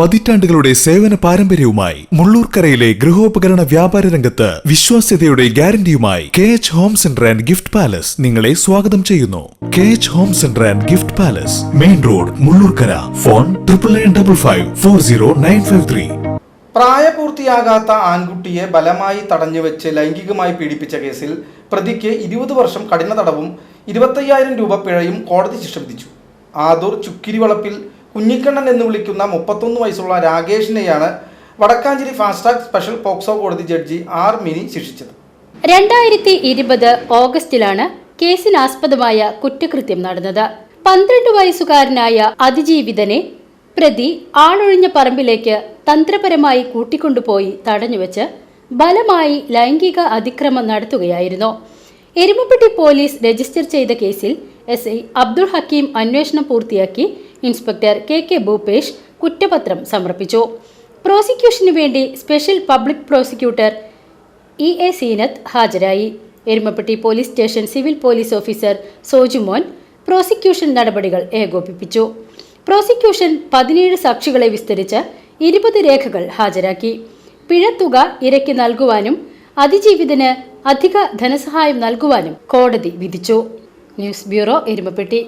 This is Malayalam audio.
പതിറ്റാണ്ടുകളുടെ സേവന പാരമ്പര്യവുമായി മുള്ളൂർക്കരയിലെ ഗൃഹോപകരണ വ്യാപാര രംഗത്ത് വിശ്വാസ്യതയുടെ ഗ്യാരണ്ടിയുമായി K H home centre and gift palace നിങ്ങളെ സ്വാഗതം ചെയ്യുന്നു. K H home centre and gift palace main road Mullurkara. Phone triple nine double five four zero nine five three പ്രായപൂർത്തിയാകാത്ത ആൺകുട്ടിയെ ബലമായി തടഞ്ഞുവെച്ച് ലൈംഗികമായി പീഡിപ്പിച്ച കേസിൽ പ്രതിക്ക് ഇരുപത് വർഷം കഠിന തടവും ഇരുപത്തയ്യായിരം രൂപ പിഴയും കോടതി ശിക്ഷ വിധിച്ചു. ആദൂർ ചുക്കിരിവളപ്പിൽ കുഞ്ഞിക്കണ്ണൻ എന്ന് വിളിക്കുന്ന മുപ്പത്തൊന്ന് വയസ്സുള്ള രാകേഷിനെയാണ് Vadakkanchery fast track special POCSO കോടതി ജഡ്ജി ആർ മിനി ശിക്ഷിച്ചത്. രണ്ടായിരത്തി ഇരുപത് ഓഗസ്റ്റിലാണ് കേസിനാസ്പദമായ കുറ്റകൃത്യം നടന്നത്. പന്ത്രണ്ട് വയസ്സുകാരനായ അതിജീവിതനെ പ്രതി ആളൊഴിഞ്ഞ പറമ്പിലേക്ക് തന്ത്രപരമായി കൂട്ടിക്കൊണ്ടുപോയി തടഞ്ഞുവെച്ച് ബലമായി ലൈംഗിക അതിക്രമം നടത്തുകയായിരുന്നു. എരുമപ്പെട്ടി പോലീസ് രജിസ്റ്റർ ചെയ്ത കേസിൽ എസ് ഐ അബ്ദുൾ ഹക്കീം അന്വേഷണം പൂർത്തിയാക്കി ഇൻസ്പെക്ടർ കെ കെ ഭൂപേഷ് കുറ്റപത്രം സമർപ്പിച്ചു. പ്രോസിക്യൂഷന് വേണ്ടി special public prosecutor E A Seenath ഹാജരായി. Erumapetty police station civil police officer Sojumon prosecution നടപടികൾ ഏകോപിപ്പിച്ചു. പ്രോസിക്യൂഷൻ പതിനേഴ് സാക്ഷികളെ വിസ്തരിച്ച് ഇരുപത് രേഖകൾ ഹാജരാക്കി. പിഴത്തുക ഇരയ്ക്ക് നൽകുവാനും അതിജീവിതന് അധിക ധനസഹായം നൽകുവാനും കോടതി വിധിച്ചു. News bureau Erumapetty.